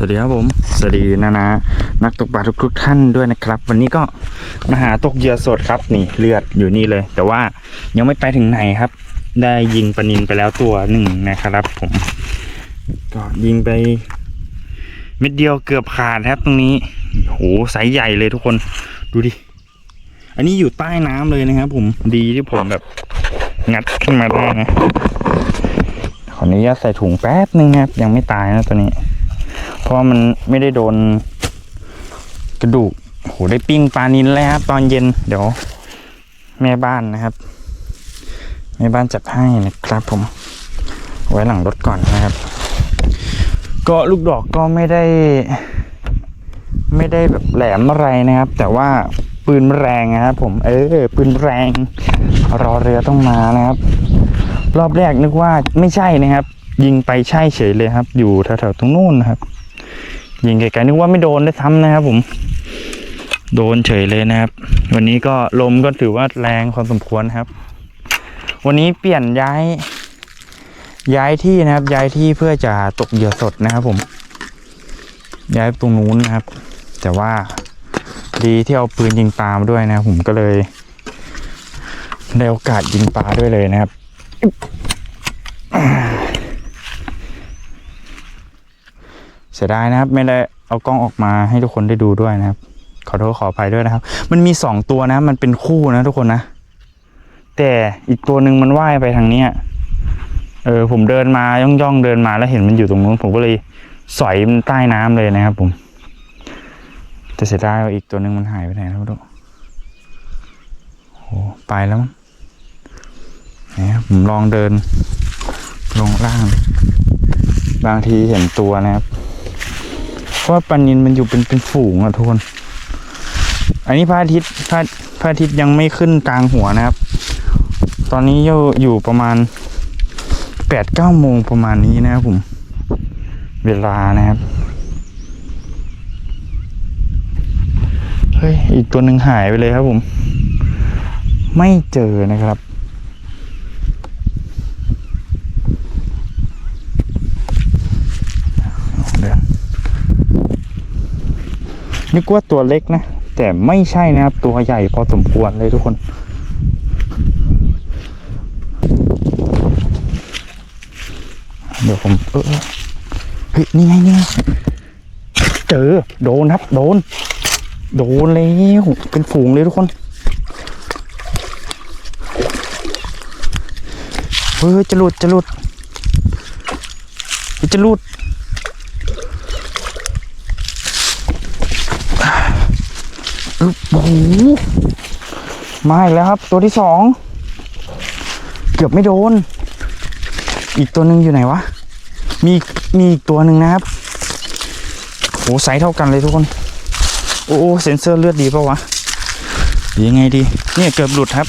สวัสดีครับผม สวัสดีนะนะ นักตกปลาทุกๆท่านด้วยนะครับ วันนี้ก็มาหาตกเหยื่อสดครับนี่เลือดอยู่นี่เลย แต่ว่ายังไม่ไปถึงไหนครับ ได้ยิงปลานินไปแล้วตัวหนึ่งนะครับ ผม ก็ยิงไปเม็ดเดียวเกือบขาดครับตรงนี้โหไซส์ใหญ่เลยทุกคนดูดิ อันนี้อยู่ใต้น้ำเลยนะครับผมดีที่ผมแบบ งัดขึ้นมาได้นะขออนุญาตใส่ถุงแป๊บนึงครับ ยังไม่ตายนะตัวนี้ เพราะมันไม่ได้โดนกระดูกโหได้ปิ้งปลานินแล้วครับ ตอนเย็นเดี๋ยว แม่บ้านนะครับ แม่บ้านจัดให้นะครับผม ไว้หลังรถก่อนนะครับ ก็ลูกดอกก็ไม่ได้ ไม่ได้แบบแหลมอะไรนะครับ แต่ว่าปืนแรงนะครับผม เออ ปืนแรง รอเรือต้องมานะครับ รอบแรกนึกว่าไม่ใช่นะครับ ยิงไปใช่เฉยเลยครับ อยู่แถวๆตรงนู้นนะครับ ยิงไกลๆนึกว่าไม่โดนได้วยซ้ำนะครับ ผม โดนเฉยเลยนะครับ วันนี้ก็ลมก็ถือว่าแรงพอสมควรครับ วันนี้เปลี่ยนย้าย ย้ายที่นะครับ ย้ายที่เพื่อจะตกเหยื่อสดนะครับ ผม ย้ายตรงนู้นนะครับ แต่ว่าดีที่เอาปืนยิงปลามาด้วยนะผมก็เลยได้โอกาสยิงปลาด้วยเลยนะครับ เสียดายนะครับ ไม่ได้เอากล้องออกมาให้ทุกคนได้ดูด้วยนะครับ ขอโทษขออภัยด้วยนะครับ มันมีสองตัวนะ มันเป็นคู่นะทุกคนนะ แต่อีกตัวหนึ่งมันว่ายไปทางเนี้ยเออผมเดินมาย่องย่องเดินมาแล้วเห็นมันอยู่ตรงนู้น ผมก็เลยสอยมันใต้น้ำเลยนะครับ ผมแต่เสียดายว่าอีกตัวหนึ่งมันหายไปไหนแล้วไม่รู้โอ้ไปแล้วมั้งนี่ยผมลองเดินลงล่าง บางทีเห็นตัวนะครับ ว่าปลานินมันอยู่เป็นเป็นฝูงอะทุกคน อันนี้พระอาทิตย์พระพระอาทิตย์ยังไม่ขึ้นกลางหัวนะครับ ตอนนี้อยู่อยู่ประมาณแปดเก้าโมงประมาณนี้นะครับผม เวลานะครับ เฮ้ย อีกตัวหนึ่งหายไปเลยครับผม ไม่เจอนะครับ เดิน นึกว่าตัวเล็กนะ แต่ไม่ใช่นะครับ ตัวใหญ่พอสมควรเลยทุกคน เดี๋ยวผมเออเฮ้ยนี่ไงนี่เจอโดนครับ โดน โดนแล้วเป็นฝูงเลยทุกคนเฮ้ยจะหลุดจะหลุดจะหลุด อึ๊บโอ้โห มาอีกแล้วครับ ตัวที่สอง เกือบไม่โดน อีกตัวหนึ่งอยู่ไหนวะ มีมีอีกตัวหนึ่งนะครับโอ้ไซส์เท่ากันเลยทุกคน โอ้เซ็นเซอร์เลือดดีปะวะยังไงดี เนี่ยเกือบหลุดครับ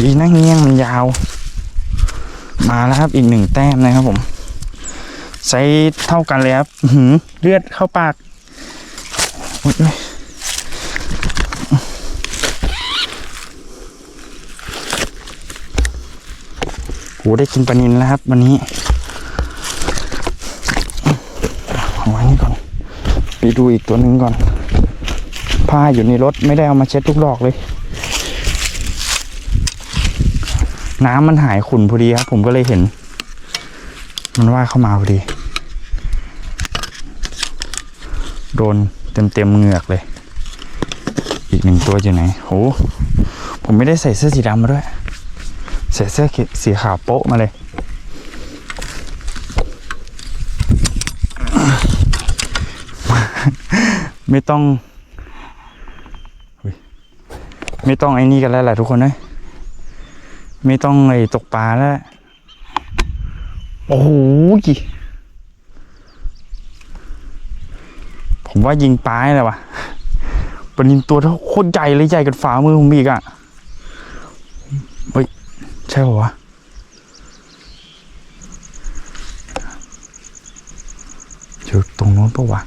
ดีนะเงี้ยงมันยาว มาแล้วครับอีกหนึ่งแต้มนะครับผมไซส์เท่ากันเลยครับเลือดเข้าปาก โอ๊ยโอ๊ยโหได้กินปลานินแล้วครับ วันนี้เอาไว้นี่ก่อนไปดูอีกตัวหนึ่งก่อน ผ้าอยู่ในรถไม่ได้เอามาเช็ดทุกดอกเลย น้ำมันหายขุ่นพอดีครับ ผมก็เลยเห็น มันว่ายเข้ามาพอดี โดนเต็มเต็มเหงือกเลย อีกหนึ่งตัวอยู่ไหนโหผมไม่ได้ใส่เสื้อสีดำมาด้วย ใส่เสื้อสีขาวโป๊ะมาเลย ไม่ต้อง ไม่ต้องไอ้นี่กันแล้วแหละทุกคนนะไม่ต้องไอ้ตกปลาแล้ว โอ้โหผมว่ายิงปลาเลยวะปนินตัวเท่าโคตรใหญ่เลยใหญ่กับฝ่ามือผมอีกอะเฮ้ยใช่หรออยู่ตรงโน้นปะวะ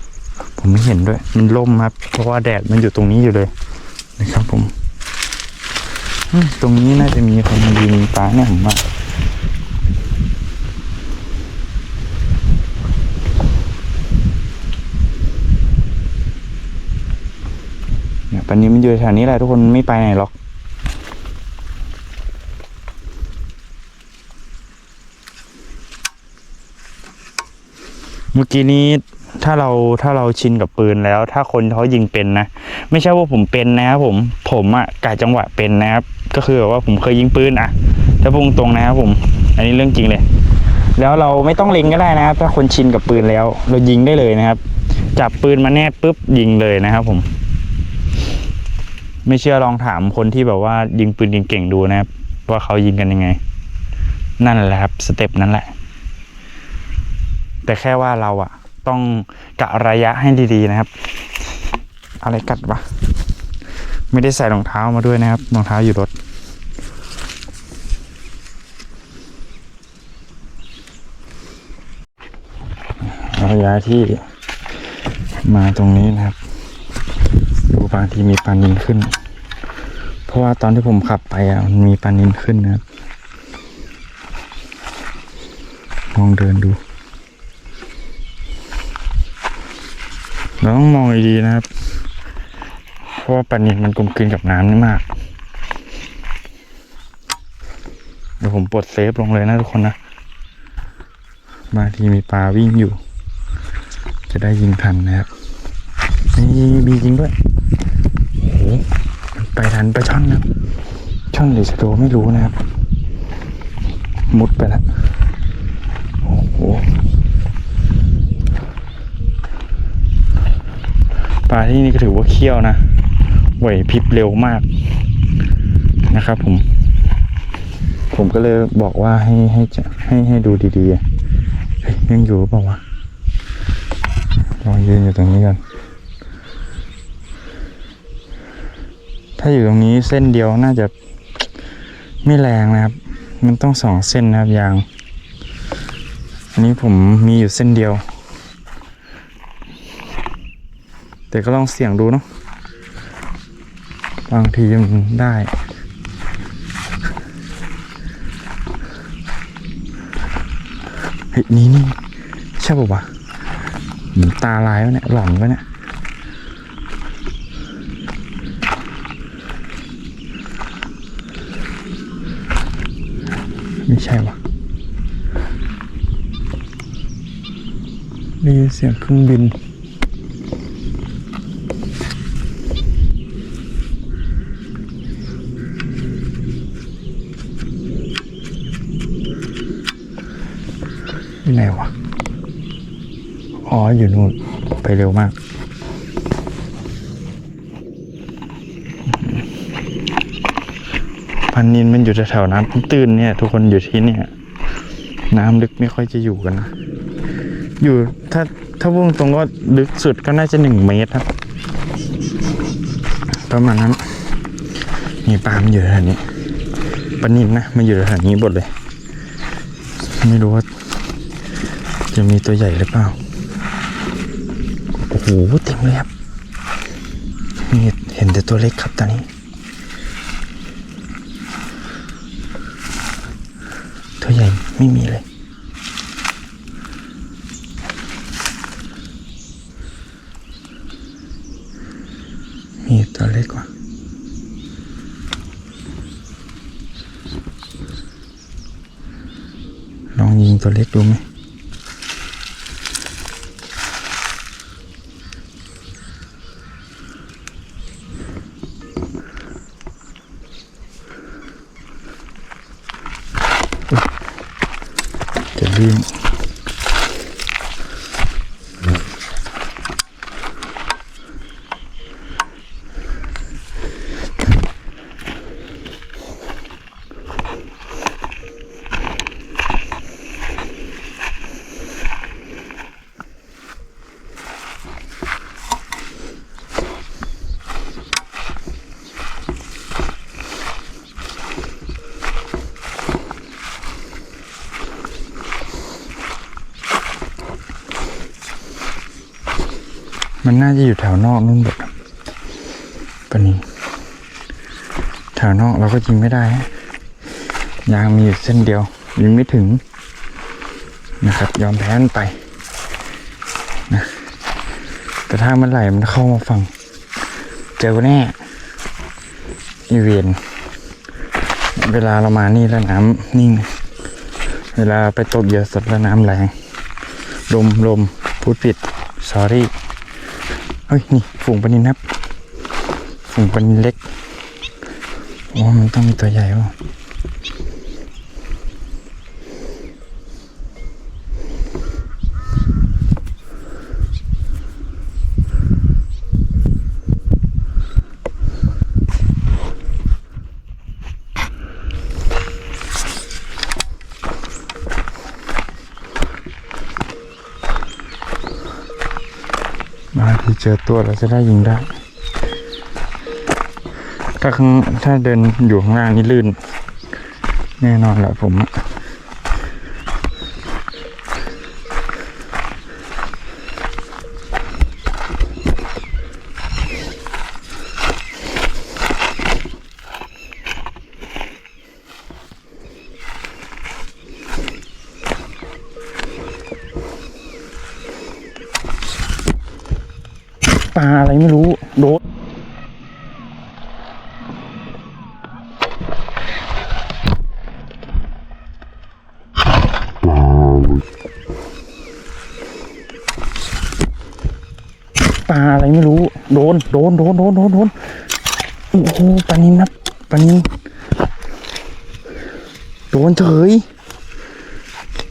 ผมไม่เห็นด้วย มันล่มครับ เพราะว่าแดดมันอยู่ตรงนี้อยู่เลย นะครับผม ตรงนี้น่าจะมีคนยืนปลาเนี่ยผมว่าเนี่ยปันนี้มันอยู่แถวนี้แหละทุกคนไม่ไปไหนหรอก เมื่อกี้นี้ถ้าเราถ้าเราชินกับปืนแล้ว ถ้าคนเขายิงเป็นนะ ไม่ใช่ว่าผมเป็นนะครับผมผมอะกะจังหวะเป็นนะครับ ก็คือแบบว่าผมเคยยิงปืนอะถ้าพูดตรงนะครับผม อันนี้เรื่องจริงเลย แล้วเราไม่ต้องเล็งก็ได้นะครับ ถ้าคนชินกับปืนแล้ว เรายิงได้เลยนะครับ จับปืนมาแนบปุ๊บยิงเลยนะครับ ผม ไม่เชื่อลองถามคนที่แบบว่ายิงปืนเก่งๆดูนะครับ ว่าเขายิงกันยังไง นั่นแหละครับสเต็ปนั้นแหละ แต่แค่ว่าเราอะต้องกะระยะให้ดีๆนะครับ อะไรกัดวะไม่ได้ใส่รองเท้ามาด้วยนะครับรองเท้าอยู่รถระยะที่มาตรงนี้นะครับ ดูบางทีมีปลานินขึ้น เพราะว่าตอนที่ผมขับไปอะมันมีปลานินขึ้นนะครับลองเดินดู เราต้องมองดีนะครับ เพราะว่าปลานินมันกลมกลืนกับน้ำนี่มาก เดี๋ยวผมปลดเซฟลงเลยนะทุกคนนะ บางทีมีปลาวิ่งอยู่ จะได้ยิงทันนะครับนี่มีจริงด้วยโอ้โหไปทันไปช่อนนะช่อนหรือสะโดไม่รู้นะครับ มุดไปแล้ว โอ้โห ป ลาที่นี่ก็ถือว่าเขี้ยวนะไหวพริบเร็วมากนะครับผม ผมก็เลยบอกว่าให้ให้ให้ให้ดูดีๆเฮ้ยยังอยู่เปล่าวะลองยืนอยู่ตรงนี้กันถ้าอยู่ตรงนี้เส้นเดียวน่าจะไม่แรงนะครับ มันต้องสองเส้นนะครับยาง อันนี้ผมมีอยู่เส้นเดียว แต่ก็ลองเสี่ยงดูเนาะบางทีมันได้เฮ้ยนี่นี่ใช่ป่าวะตาลายวะเนี่ยหลอนวะเนี่ยไม่ใช่วะได้ยินเสียงเครื่องบินวะ อ๋อยู่นู่นไปเร็วมาก พันนินมันอยู่แถวๆน้ำตื้นเนี่ย ทุกคนอยู่ที่เนี่ยน้ำลึกไม่ค่อยจะอยู่กันนะ อยู่ถ้าถ้าพุ่งตรงก็ลึกสุดก็น่าจะหนึ่งเมตรครับ ประมาณนั้นนี่ปลามอยู่แถวนี้ปนินนะมันอยู่แถวนี้หมดเลย ไม่รู้ว่าจะมีตัวใหญ่หรือเปล่า หเต็มเลยครับนี่เห็นแต่ตัวเล็กครับตอนนี้ ตัวใหญ่ไม่มีเลยมีตัวเล็กกว่าลองยิงตัวเล็กดูไหม จะลื่นมั น่าจะอยู่แถวนอกนู่นหมดครับปนี้ แถวนอกเราก็ยิงไม่ได้ ยางมีอยู่เส้นเดียว ยิงไม่ถึง นะครับ ยอมแพ้นไปนะแต่ถ้ามันไหลมันเข้ามาฝั่ง เจอแน่ อีเวน เวลาเรามานี่แล้วน้ำนิ่ง เวลาไปตกเหยื่อสดแล้วน้ำแรงลมลมพูดผิด sorry เฮ้ยนี่ฝูงปลานินครับฝูงปลานินเล็กโอ้มันต้องมีตัวใหญ่ว่ะาที่เจอตัวเราจะได้ยิงได้ ถ้าข้างถ้าเดินอยู่ข้างล่างนี่ลื่น แน่นอนแหละผมอะาอะไรไม่รู้ โดน โดน โดน โดน โดน โดน โอ้โหปลานินนะปลานิน โดนเฉย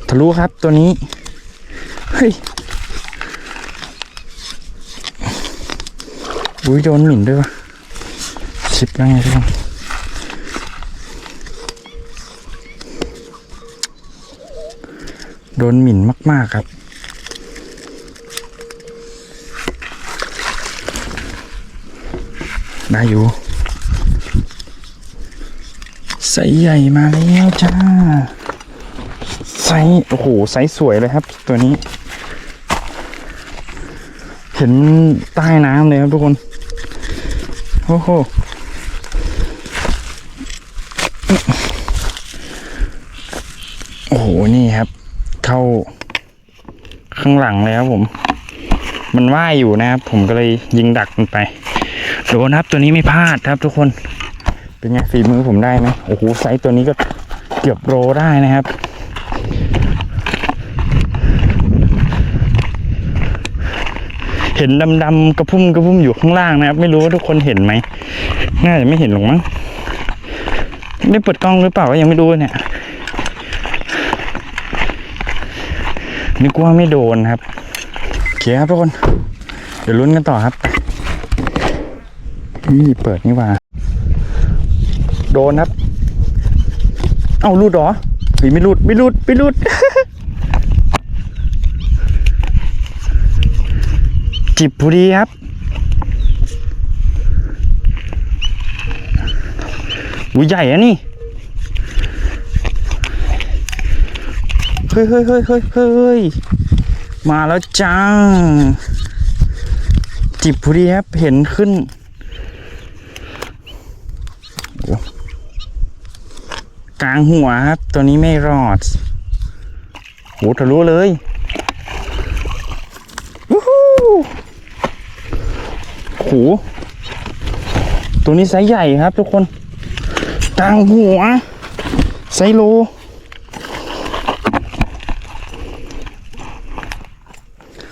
ทะลุครับตัวนี้ เฮ้ย อุ้ยโดนหมิ่นด้วยวะชิปแล้วไงทุกคนโดนหมิ่นมาก ๆ ครับ ได้อยู่ไซส์ใหญ่มาแล้วจ้าไซส์โอ้โหไซส์สวยเลยครับ ตัวนี้ เห็นใต้น้ำเลยครับทุกคน โอ้โหโอ้โหนี่ครับ เข้าข้างหลังเลยครับผม มันว่ายอยู่นะครับ ผมก็เลยยิงดักมันไป โดนครับตัวนี้ไม่พลาดครับทุกคน เป็นไงฝีมือผมได้ไหมโอ้โหไซส์ตัวนี้ก็เกือบโรได้นะครับเห็นดำๆกระพุ่มกระพุ่มอยู่ข้างล่างนะครับ ไม่รู้ว่าทุกคนเห็นไหมน่าจะไม่เห็นหรอกมั้งได้เปิดกล้องหรือเปล่าก็ยังไม่รู้เนี่ยนึกว่าไม่โดนครับโอเคครับทุกคน เดี๋ยวลุ้นกันต่อครับ นี่เปิดนี่ว่า โดนครับ เอ้ารูดเหรอเฮ้ยไม่รูดไม่รูดไม่รูดจิบพอดีครับ อุ้ยใหญ่อะนี่ เฮ้ยเฮ้ยเฮ้ยเฮ้ยเฮ้ยมาแล้วจ้า จิบพอดีครับ เห็นขึ้น กลางหัวครับ ตัวนี้ไม่รอดโหทะลุเลยวู้ฮู้โหตัวนี้ไซส์ใหญ่ครับทุกคนกลางหัว ไซโล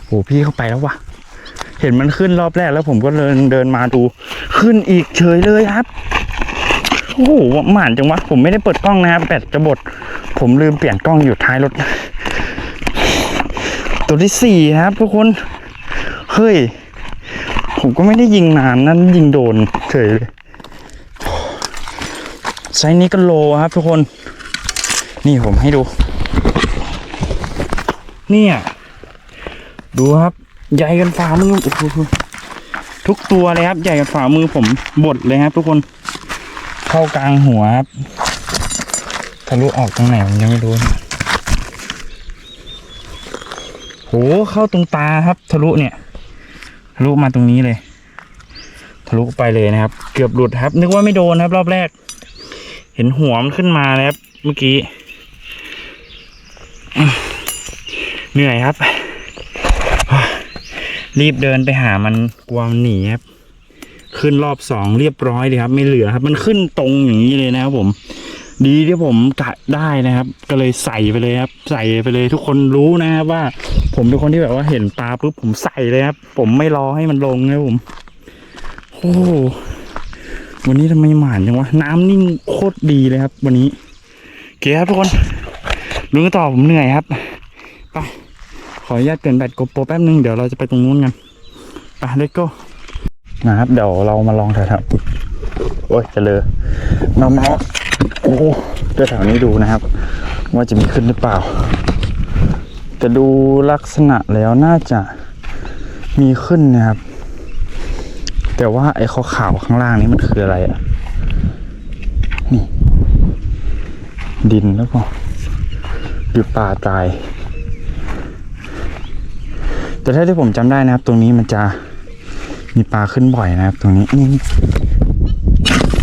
โหพี่เข้าไปแล้ววะเห็นมันขึ้นรอบแรกแล้วผมก็เดินเดินมาดู ขึ้นอีกเฉยเลยครับ โอ้โหหมานจังวะ ผมไม่ได้เปิดกล้องนะครับแบตจะบด ผมลืมเปลี่ยนกล้องอยู่ท้ายรถ ตัวที่สี่ครับทุกคน เฮ้ย ผมก็ไม่ได้ยิงนานนั้นยิงโดนเฉยเลยไซส์นี้ก็โลครับทุกคน นี่ผมให้ดู เนี่ย ดูครับ ใหญ่กันฝ่ามือโอ้โหทุกตัวเลยครับ ใหญ่กันฝ่ามือผมบดเลยครับทุกคน เข้ากลางหัวครับทะลุออกตรงไหนผมยังไม่รู้โหเข้าตรงตาครับ ทะลุเนี่ย ทะลุมาตรงนี้เลย ทะลุไปเลยนะครับ เกือบหลุดครับ นึกว่าไม่โดนครับ รอบแรก เห็นหัวมันขึ้นมานะครับเมื่อกี้เหนื่อยครับ รีบเดินไปหามันกลัวมันหนีครับ ขึ้นรอบสองเรียบร้อยเลยครับ ไม่เหลือครับ มันขึ้นตรงอย่างนี้เลยนะครับผม ดีที่ผมกะได้นะครับ ก็เลยใส่ไปเลยครับ ใส่ไปเลยทุกคนรู้นะครับว่า ผมเป็นคนที่แบบว่าเห็นปลาปุ๊บผมใส่เลยครับ ผมไม่รอให้มันลงนะผมโอ้วันนี้ทำไมหมานจังวะน้ำนิ่งโคตรดีเลยครับ วันนี้โอเคครับทุกคนลุงต่อผมเหนื่อยครับไปขออนุญาตเปลี่ยนแบตโกโปรแป๊บนึงเดี๋ยวเราจะไปตรงนู้นกันไปเลโก้ นะครับ เดี๋ยวเรามาลองแถวๆโอ้ยเจะเลยมาเมาส์โอ้โหแถวนี้ดูนะครับ ว่าจะมีขึ้นหรือเปล่า แต่ดูลักษณะแล้วน่าจะมีขึ้นนะครับ แต่ว่าไอ้ขาวๆข้างล่างนี้มันคืออะไรอะนี่ ดินแล้วก็หรือปลาตาย แต่ถ้าที่ผมจำได้นะครับ ตรงนี้มันจะ มีปลาขึ้นบ่อยนะครับ ตรงนี้นี่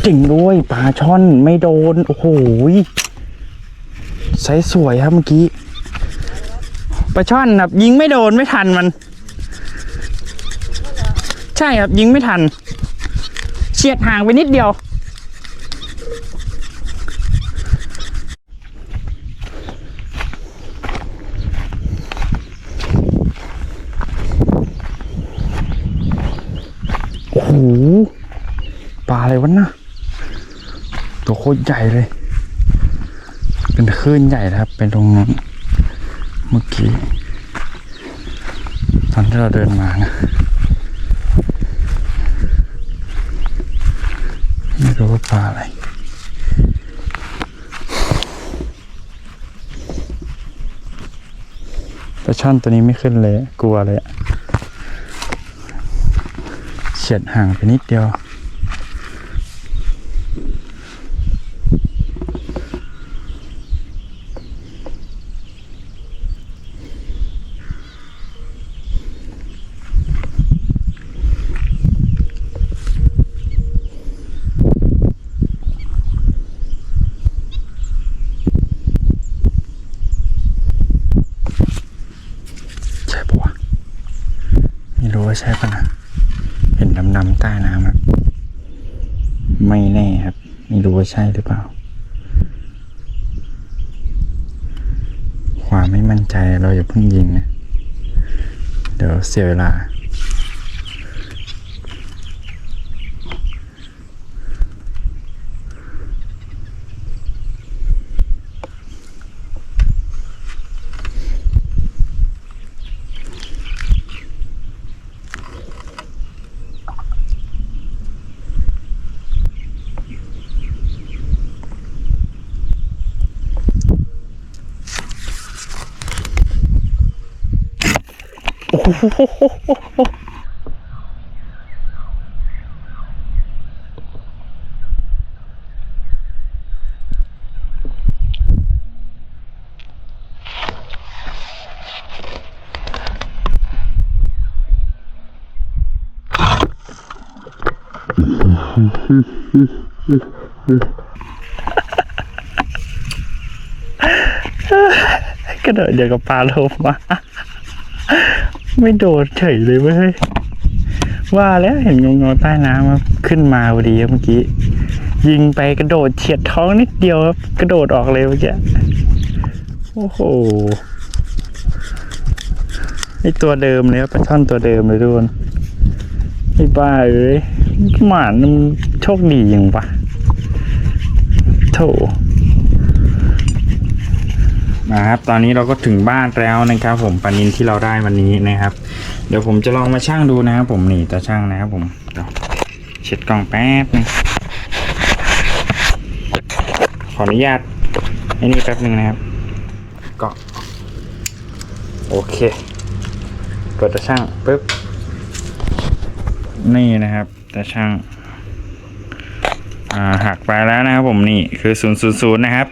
จริงด้วยปลาช่อนไม่โดน โอ้โหไซส์สวยครับเมื่อกี้ปลาช่อนครับ ยิงไม่โดนไม่ทันมัน ใช่ครับยิงไม่ทันเฉียดห่างไปนิดเดียว โอ้โห ปลาอะไรวะน่ะตัวโคตรใหญ่เลย เป็นคลื่นใหญ่นะครับ เป็นตรงนั้นเมื่อกี้ตอนที่เราเดินมานะไม่รู้ว่าปลาอะไรปลาช่อนตัวนี้ไม่ขึ้นเลย กลัวเลยอะ ฉียดห่างไปนิดเดียว ใช่ปะวะไม่รู้ว่าใช่ปะนะ ห็นดำๆใต้น้ำครับ ไม่แน่ครับ ไม่รู้ว่าใช่หรือเปล่า ความไม่มั่นใจเราอย่าเพิ่งยิงนะ เดี๋ยวเสียเวลา กระโดดเดียวกับปลาโลมา ไม่โดดเฉยเลยเว้ยว่าแล้วเห็นงงๆใต้น้ำครับขึ้นมาพอดีครับเมื่อกี้ ยิงไปกระโดดเฉียดท้องนิดเดียวครับ กระโดดออกเลยเมื่อกี้โอ้โหไอตัวเดิมเลยครับปลาช่อนตัวเดิมเลยทุกคนไอ้บ้าเอ้ยหมามันโชคดียังปะโถ นะครับ ตอนนี้เราก็ถึงบ้านแล้วนะครับ ผมปลานินที่เราได้วันนี้นะครับ เดี๋ยวผมจะลองมาช่างดูนะครับ ผมนี่ตาช่างนะครับผมเดี๋ยวเช็ดกล้องแป๊บนึงขออนุญาตไอ้นี่แป๊บนึงนะครับก็โอเคเปิดตาช่างปุ๊บนี่นะครับตาช่างอ่าหักไปแล้วนะครับผมนี่คือ0 0 0นะครับ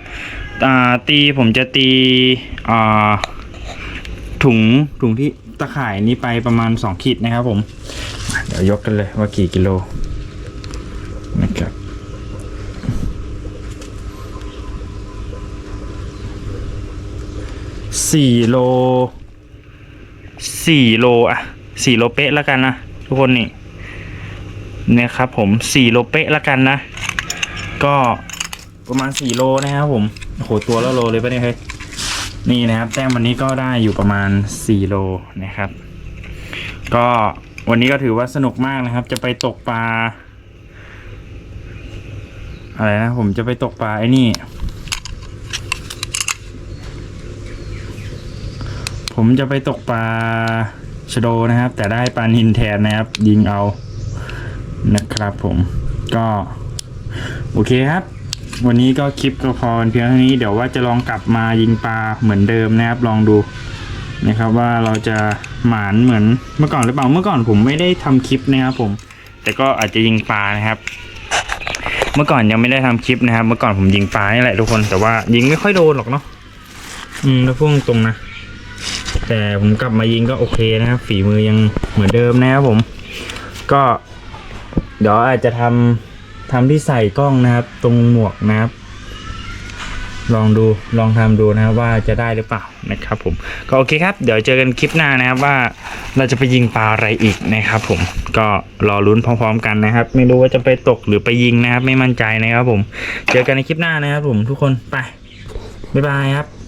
ตีผมจะตีอ่าถุงถุงที่ตะข่ายนี้ไปประมาณ 2 ขีดนะครับผมอะเดี๋ยวยกกันเลยว่ากี่กิโลนะครับสี่โลสี่โลอะสี่โลเป๊ะแล้วกันนะทุกคนนี่เนี่ยครับผมสี่โลเป๊ะละกันนะ ก็ประมาณสี่โลนะครับผม โอ้โหตัวละโลเลยปะเนี่ยเฮ้ยนี่นะครับ แต้มวันนี้ก็ได้อยู่ประมาณสี่โลนะครับ ก็วันนี้ก็ถือว่าสนุกมากนะครับ จะไปตกปลา อะไรนะ ผมจะไปตกปลาไอ้นี่ ผมจะไปตกปลาชโดนะครับ แต่ได้ปลานินแทนนะครับ ยิงเอานะครับผมก็ โอเคครับ วันนี้ก็คลิปก็พอเพียงเท่านี้เดี๋ยวว่าจะลองกลับมายิงปลาเหมือนเดิมนะครับ ลองดูนะครับว่าเราจะหมานเหมือนเมื่อก่อนหรือเปล่าเมื่อก่อนผมไม่ได้ทำคลิปนะครับผม แต่ก็อาจจะยิงปลานะครับ เมื่อก่อนยังไม่ได้ทำคลิปนะครับ เมื่อก่อนผมยิงปลานี่แหละทุกคนแต่ว่ายิงไม่ค่อยโดนหรอกเนาะอืมแล้วพูดตรงนะแต่ผมกลับมายิงก็โอเคนะครับ ฝีมือยังเหมือนเดิมนะครับผม ก็ เดี๋ยวอาจจะทำ ทำที่ใส่กล้องนะครับ ตรงหมวกนะครับ ลองดูลองทำดูนะครับว่าจะได้หรือเปล่านะครับ ผมก็โอเคครับ เดี๋ยวเจอกันคลิปหน้านะครับว่าเราจะไปยิงปลาอะไรอีกนะครับ ผมก็รอลุ้นพร้อมๆกันนะครับ ไม่รู้ว่าจะไปตกหรือไปยิงนะครับ ไม่มั่นใจนะครับ ผม เจอกันในคลิปหน้านะครับ ผมทุกคนไปบ๊ายบายครับ